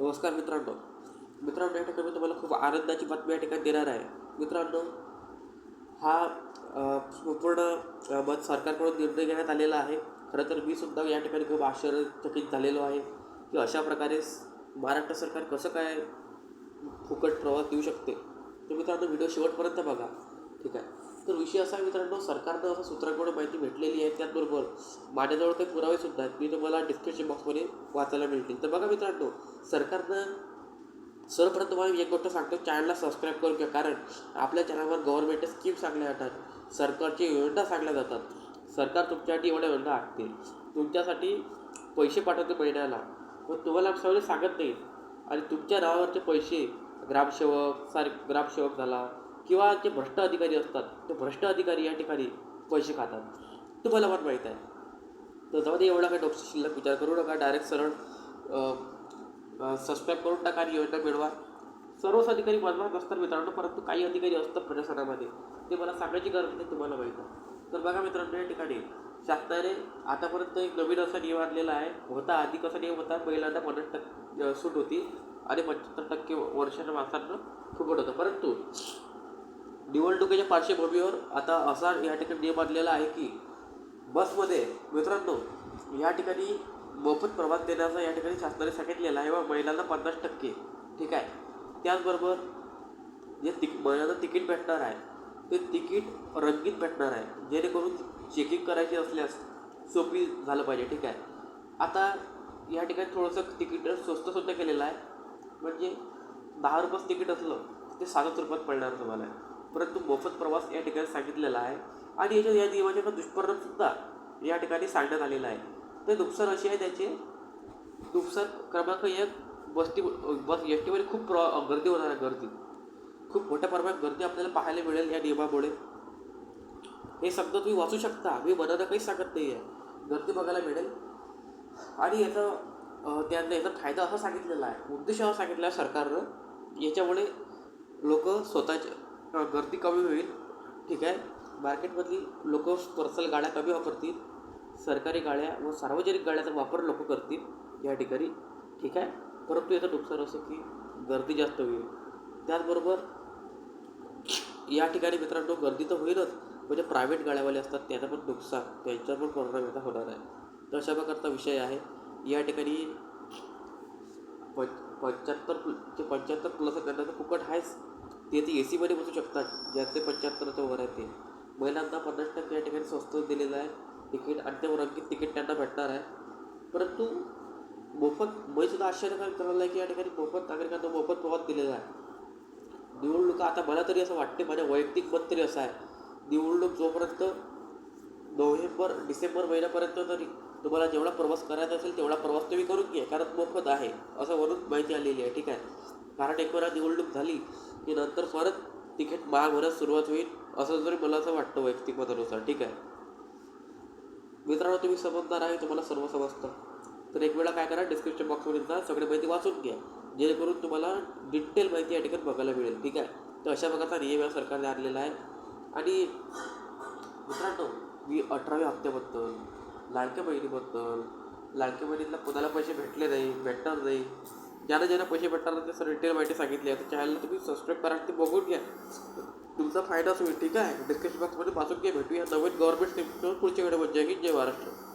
नमस्कार मित्रांनो. मित्रांनो या ठिकाणी मी तुम्हाला खूप आनंदाची बातमी या ठिकाणी देणार आहे. मित्रांनो हा संपूर्ण मत सरकारकडून निर्णय घेण्यात आलेला आहे. खरं तर मी सुद्धा या ठिकाणी खूप आश्चर्यचकित झालेलो आहे की अशा प्रकारे महाराष्ट्र सरकार कसं काय फुकट प्रवास देऊ शकते. तर मित्रांनो व्हिडिओ शेवटपर्यंत बघा. ठीक आहे. तर विषय असा आहे मित्रांनो सरकारनं असं सूत्रांकडून माहिती भेटलेली आहे त्याचबरोबर माझ्याजवळ काही पुरावेसुद्धा आहेत. मी तुम्हाला डिस्क्रिप्शन बॉक्समध्ये वाचायला मिळतील. तर बघा मित्रांनो सरकारनं सर्वप्रथम तुम्हाला एक गोष्ट सांगतो चॅनलला सबस्क्राईब करून घ्या. कारण आपल्या चॅनलवर गव्हर्नमेंट स्कीम सांगल्या जातात सरकारची योजना सांगल्या जातात. सरकार तुमच्यासाठी एवढ्या योजना आखते. तुमच्यासाठी पैसे पाठवते महिन्याला. पण तुम्हाला सगळे सांगत नाही आणि तुमच्या नावावरचे पैसे ग्रामसेवक सारे ग्रामसेवक झाला किंवा जे भ्रष्ट अधिकारी असतात ते भ्रष्ट अधिकारी या ठिकाणी पैसे खातात. तुम्हाला पण माहीत आहे. तर जाऊ दे एवढा काय डॉक्टर शिल्लक विचार करू नका. डायरेक्ट सरळ सबस्क्राईब करून टाका आणि योजना मिळवा. सर्वच अधिकारी बनणार नसतात मित्रांनो परंतु काही अधिकारी असतात प्रशासनामध्ये. ते मला सांगायची गरज नाही तुम्हाला माहीत आहे. तर बघा मित्रांनो या ठिकाणी शासनाने आतापर्यंत एक नवीन असा नियम आणलेला आहे. होता आधी कसा नियम होता पहिल्यांदा पन्नास टक्के सूट होती. आणि पंच्याहत्तर टक्के वर्षाच्या माणसांना फुकट होतं. परंतु निवडणुकीच्या पार्श्वभूमीवर आता असा या ठिकाणी नियम आणलेला आहे की बसमध्ये मित्रांनो या ठिकाणी मोफत प्रवास देण्याचा या ठिकाणी शासनाने सांगितलेला आहे व महिलांना पन्नास टक्के ठीक आहे? त्याचबरोबर जे तिक महिलांना तिकीट भेटणार आहे ते तिकीट रंगीत भेटणार आहे जेणेकरून चेकिंग करायची असल्यास सोपी झालं पाहिजे ठीक आहे? आता या ठिकाणी थोडंसं तिकीट स्वस्तसुद्धा केलेलं आहे म्हणजे दहा रुपयाचं तिकीट असलं ते सातच रुपयात पडणार तुम्हाला. परंतु मोफत प्रवास या ठिकाणी सांगितलेला आहे. आणि याच्या या नियमाचे दुष्परिणामसुद्धा या ठिकाणी सांगण्यात आलेला आहे. ते नुकसान असे आहे त्याचे. नुकसान क्रमांक एक बसटी बस एस टीमध्ये खूप प्र गर्दी होणार आहे गर्दी. खूप मोठ्या प्रमाणात गर्दी आपल्याला पाहायला मिळेल या नियमामुळे. हे शब्द तुम्ही वाचू शकता. मी मनानं काहीच सांगत नाही आहे गर्दी बघायला मिळेल. आणि याचा त्यांना याचा फायदा असा सांगितलेला आहे. उद्देश असा सांगितला आहे सरकारनं. याच्यामुळे लोक स्वतःच्या गर्दी कमी होईल. ठीक आहे. मार्केटमधली लोक पर्सनल गाड्या कमी वापरतील. सरकारी गाड्या व सार्वजनिक गाड्याचा वापर लोक करतील या ठिकाणी. ठीक आहे. परंतु याचं नुकसान असं की गर्दी जास्त होईल. त्याचबरोबर या ठिकाणी मित्रांनो गर्दी तर होईलच. म्हणजे प्रायव्हेट गाड्यावाले असतात त्याचं पण नुकसान त्यांच्यावर पण परिणाम याचा होणार आहे. तर अशा प्रकारचा विषय आहे. या ठिकाणी पंच पंच्याहत्तर ते पंच्याहत्तर प्लस आहे तर फुकट आहेच. ते ते ए सीमध्ये बसू शकतात ज्याचे पंच्याहत्तरचं वर आहे ते. महिलांना पन्नास टक्के या ठिकाणी स्वस्त दिलेलं आहे. तिकीट आणि ते रंगीत तिकीट त्यांना भेटणार आहे. परंतु मोफत मी सुद्धा आश्चर्य आहे की या ठिकाणी मोफत नागरिकांना मोफत प्रवास दिलेला आहे. निवडणुका आता मला तरी असं वाटते माझ्या वैयक्तिक मत तरी असं आहे. निवडणूक जोपर्यंत नोव्हेंबर डिसेंबर महिन्यापर्यंत तरी तुम्हाला जेवढा प्रवास करायचा असेल तेवढा प्रवास तुम्ही करून घ्या कारण मोफत आहे असं वरून माहिती आलेली आहे ठीक आहे. कारण एक वेळा निवडणूक झाली की नंतर परत तिकीट महाग होण्यास सुरुवात होईल असं जरी मला असं वाटतं वैयक्तिक मतानुसार ठीक आहे. मित्रांनो तुम्ही समजणार आहे तुम्हाला सर्व समजतं. तर एक वेळा काय करा डिस्क्रिप्शन बॉक्समध्ये जा सगळी माहिती वाचून घ्या. जेणेकरून तुम्हाला डिटेल माहिती या ठिकाणी बघायला मिळेल ठीक आहे. तर अशा प्रकारचा नियम या सरकारने आणलेला आहे. आणि मित्रांनो मी अठराव्या हप्त्याबद्दल लाडक्या बहिणीबद्दल लाडक्या बहिणीला कोणाला पैसे भेटले नाही भेटणार नाही ज्यांना ज्यांना पैसे भेटणार ते सर डिटेल माहिती सांगितली आहे. तर चॅनलला तुम्ही सबस्क्राईब करा ते बघून घ्या. तुमचा फायदाच होईल ठीक आहे? डिस्क्रिप्शन बॉक्समध्ये वाचून घ्या भेटूया. नवीन गव्हर्नमेंट स्कीम पुढच्या वेळेमध्ये जय हिंद जय महाराष्ट्र.